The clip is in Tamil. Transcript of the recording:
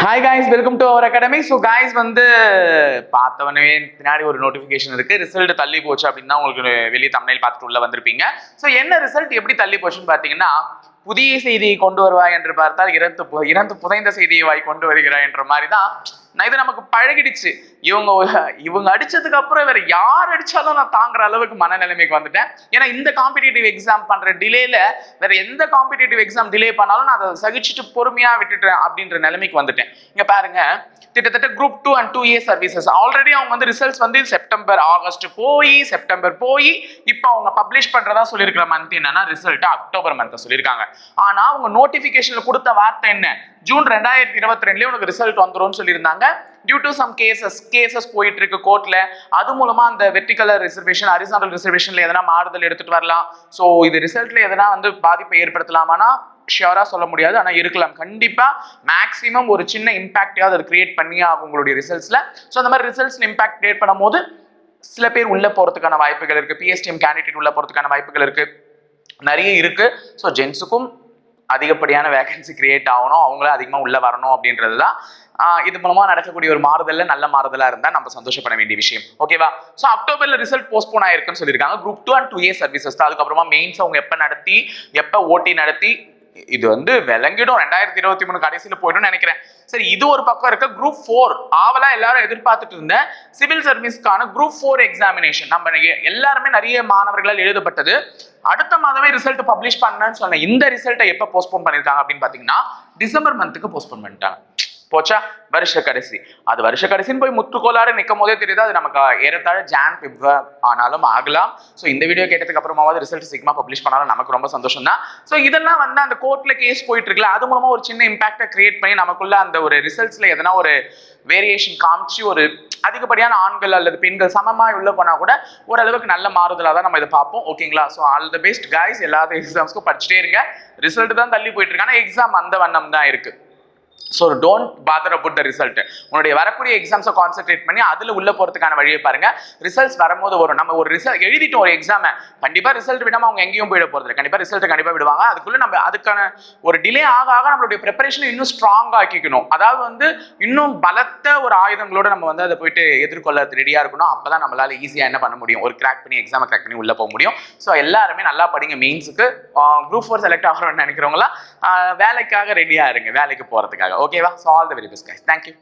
Hi guys welcome to our academy so guys வந்து பார்த்தவனே பின்னாடி ஒரு நோட்டிஃபிகேஷன் இருக்குது ரிசல்ட் தள்ளி போச்சு அப்படின்னா உங்களுக்கு வெளியே தமிழில் பார்த்துட்டு உள்ளே வந்திருப்பீங்க ஸோ என்ன ரிசல்ட் எப்படி தள்ளி போச்சுன்னு பார்த்தீங்கன்னா புதிய செய்தியை கொண்டு வருவாய் என்று பார்த்தால் இறந்து இறந்து புதைந்த செய்தியை வாய் கொண்டு வருகிறாய் என்ற மாதிரி தான் நான் இது நமக்கு பழகிடுச்சு இவங்க இவங்க அடிச்சதுக்கு அப்புறம் வேற யார் அடிச்சாலும் நான் தாங்குற அளவுக்கு மனநிலைமைக்கு வந்துட்டேன் ஏன்னா இந்த காம்படிட்டிவ் எக்ஸாம் பண்ற டிலேல வேற எந்த காம்படிட்டிவ் எக்ஸாம் டிலே பண்ணாலும் நான் அதை சகிச்சுட்டு பொறுமையா விட்டுட்டேன் அப்படின்ற நிலைமைக்கு வந்துட்டேன் இங்க பாருங்க கிட்டத்தட்ட group two and two A services already அவங்க வந்து ரிசல்ட்ஸ் வந்து செப்டம்பர் ஆகஸ்ட் போய் செப்டம்பர் போய் இப்போ அவங்க பப்ளிஷ் பண்றதா சொல்லியிருக்கிற மந்த் என்னன்னா ரிசல்ட் அக்டோபர் மந்த் சொல்லியிருக்காங்க ஆனா அவங்க நோட்டிபிகேஷன்ல கொடுத்த வார்த்தை என்ன ஜூன் ரெண்டாயிரத்தி இருபத்தி ரெண்டுலேயே உனக்கு ரிசல்ட் வந்துடும்னு சொல்லியிருந்தாங்க due to some cases cases போயிட்டு இருக்கு கோர்ட்ல அது மூலமா அந்த வெர்டிகலர் ரிசர்வேஷன் அரிசனல் ரிசர்வேஷன்ல எதனா மாறுதல் எடுத்துட்டு வரலாம் ஸோ இது ரிசல்ட்ல எதனா வந்து பாதிப்பை ஏற்படுத்தலாமா ஷியோரா சொல்ல முடியாது ஆனால் இருக்கலாம் கண்டிப்பாக மேக்ஸிமம் ஒரு சின்ன இம்பாக்டையாவது அது கிரியேட் பண்ணி ஆகும் உங்களுடைய ரிசல்ட்ஸில் ஸோ அந்த மாதிரி ரிசல்ட்ஸில் இம்பாக்ட் கிரியேட் பண்ணும் போது சில பேர் உள்ள போகிறதுக்கான வாய்ப்புகள் இருக்குது பிஎஸ்டிஎம் கேண்டிடேட் உள்ள போகிறதுக்கான வாய்ப்புகள் இருக்குது நிறைய இருக்குது ஸோ ஜென்ஸுக்கும் அதிகப்படியான வேகன்சி கிரியேட் ஆகணும் அவங்களும் அதிகமாக உள்ளே வரணும் அப்படின்றது தான் இது மூலமாக நடக்கக்கூடிய ஒரு மாறுதலில் நல்ல மாறுதலாக இருந்தால் நம்ம சந்தோஷப்பட வேண்டிய விஷயம் ஓகேவா ஸோ அக்டோபரில் ரிசல்ட் போஸ்ட்போன் ஆயிருக்குன்னு சொல்லியிருக்காங்க group two and two A services தான் அதுக்கப்புறமா மெயின்ஸ் அவங்க எப்போ நடத்தி எப்போ ஓட்டி நடத்தி இது வந்து விளங்கிடும் ரெண்டாயிரத்தி இருபத்தி மூணு கடைசியில் போயிடும் நினைக்கிறேன் சரி இது ஒரு பக்கம் இருக்க குரூப் ஃபோர் ஆவலா எல்லாரும் எதிர்பார்த்துட்டு இருந்த சிவில் சர்வீஸ்க்கான குரூப் ஃபோர் எக்ஸாமினேஷன் நம்ம எல்லாருமே நிறைய மாணவர்களால் எழுதப்பட்டது அடுத்த மாதமே ரிசல்ட் பப்ளிஷ் பண்ணேன்னு சொன்ன இந்த ரிசல்ட்டை எப்போ போஸ்ட்போன் பண்ணியிருக்காங்க அப்படின்னு பார்த்தீங்கன்னா டிசம்பர் மந்த்துக்கு போஸ்ட்போன் பண்ணிட்டாங்க போச்சா வருஷ கடைசி அது வருஷ கடைசின்னு போய் முத்துக்கோளாறு நிற்கும் போதே தெரியுது அது நமக்கு ஏறத்தாழ ஜான் பிப் ஆனாலும் ஆகலாம் ஸோ இந்த வீடியோ கேட்டதுக்கு அப்புறமாவது ரிசல்ட் சிக்மா பப்ளிஷ் பண்ணாலும் நமக்கு ரொம்ப சந்தோஷம் தான் ஸோ இதெல்லாம் வந்து அந்த கோர்ட்ல கேஸ் போயிட்டு இருக்குல்ல அது மூலமா ஒரு சின்ன இம்பாக்டை கிரியேட் பண்ணி நமக்குள்ள அந்த ஒரு ரிசல்ட்ஸ்ல எதனா ஒரு வேரியேஷன் காமிச்சு ஒரு அதிகப்படியான ஆண்கள் அல்லது பெண்கள் சமமாக உள்ள போனால் கூட ஓரளவுக்கு நல்ல மாறுதலாக தான் நம்ம இதை பார்ப்போம் ஓகேங்களா so all the best guys எல்லா எக்ஸாம்ஸ்க்கும் படிச்சுட்டே இருங்க ரிசல்ட் தான் தள்ளி போயிட்டு இருக்காங்க எக்ஸாம் அந்த வண்ணம் தான் இருக்குது so don't bother about the result உங்களுடைய வரக்கூடிய எக்ஸாம்ஸை கான்சென்ட்ரேட் பண்ணி அதில் உள்ள போகிறதுக்கான வழியை பாருங்க ரிசல்ட்ஸ் வரும்போது வரும் நம்ம ஒரு ரிசல்ட் எழுதிட்டோம் ஒரு எக்ஸாமை கண்டிப்பாக ரிசல்ட் விடாமல் அவங்க எங்கேயும் போயிட போகிறது கண்டிப்பாக ரிசல்ட் கண்டிப்பாக விடுவாங்க அதுக்குள்ளே நம்ம அதுக்கான ஒரு டிலே ஆக ஆக நம்மளுடைய ப்ரிப்பரேஷனை இன்னும் ஸ்ட்ராங் ஆக்கிக்கணும் அதாவது வந்து இன்னும் பலத்த ஒரு ஆயுதங்களோட நம்ம வந்து அதை போயிட்டு எதிர்கொள்ள ரெடியாக இருக்கணும் அப்போ தான் நம்மளால் ஈஸியாக என்ன பண்ண முடியும் ஒரு கிராக் பண்ணி எக்ஸாமை கிராக் பண்ணி உள்ளே போக முடியும் ஸோ எல்லாருமே நல்லா படிங்க மெயின்ஸுக்கு குரூப் ஃபோர் செலக்ட் ஆகிறோம்னு நினைக்கிறவங்களாம் வேலைக்காக ரெடியாக இருங்க வேலைக்கு போகிறதுக்காக Okay, well, so all the very best guys. Thank you.